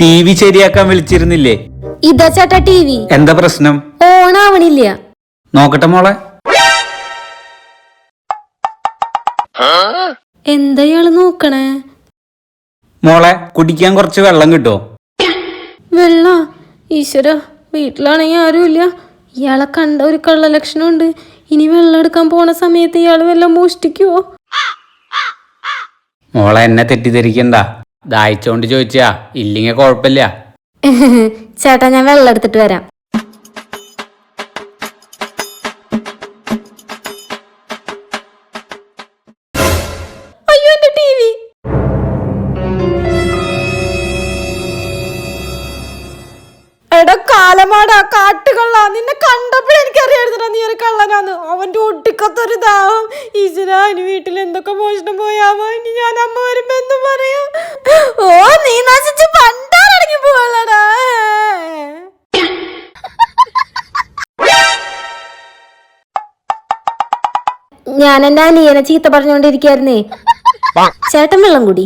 T V ശരിയാക്കാൻ വിളിച്ചിരുന്നില്ലേ? ഇതാ ചേട്ടാ ടി വി. എന്താ പ്രശ്നം? ഓണാവണില്ല. നോക്കട്ടെ മോളെ. എന്താ ഇയാൾ നോക്കണേ? മോളെ കുടിക്കാൻ കുറച്ച് വെള്ളം കിട്ടോ? വെള്ള? ഈശ്വര വീട്ടിലാണെങ്കിൽ ആരുമില്ല. ഇയാളെ കണ്ട ഒരു കള്ള ലക്ഷണമുണ്ട് ഇനി വെള്ളം എടുക്കാൻ പോണ സമയത്ത് ഇയാൾ വെള്ളം മോഷ്ടിക്കുവോ? മോളെ എന്നെ തെറ്റിദ്ധരിക്കണ്ട. ദാഹിച്ചോണ്ട് ചോദിച്ചാ ഇല്ലെങ്കിൽ കുഴപ്പമില്ല ചേട്ടാ ഞാൻ വെള്ളം എടുത്തിട്ട് വരാം. അയ്യോ നിന്നെ കണ്ടപ്പോഴെനിക്കറിയായിരുന്നു നീ ഒരു കള്ളനാന്ന്. അവന്റെ ഒട്ടിക്കത്തൊരു ദാഹം. ഇനി വീട്ടിൽ എന്തൊക്കെ മോഷണം പോയാവോ ഇനി ഞാൻ അമ്മ വരുമ്പോ എന്ത് പറയാ? ഓ നീ നശിച്ച് പണ്ടാറടങ്ങി പോവല്ലടാ ഞാൻ എന്റെ അനിയനെ ചീത്ത പറഞ്ഞോണ്ടിരിക്കായിരുന്നേ ചേട്ടൻ വെള്ളം കൂടി.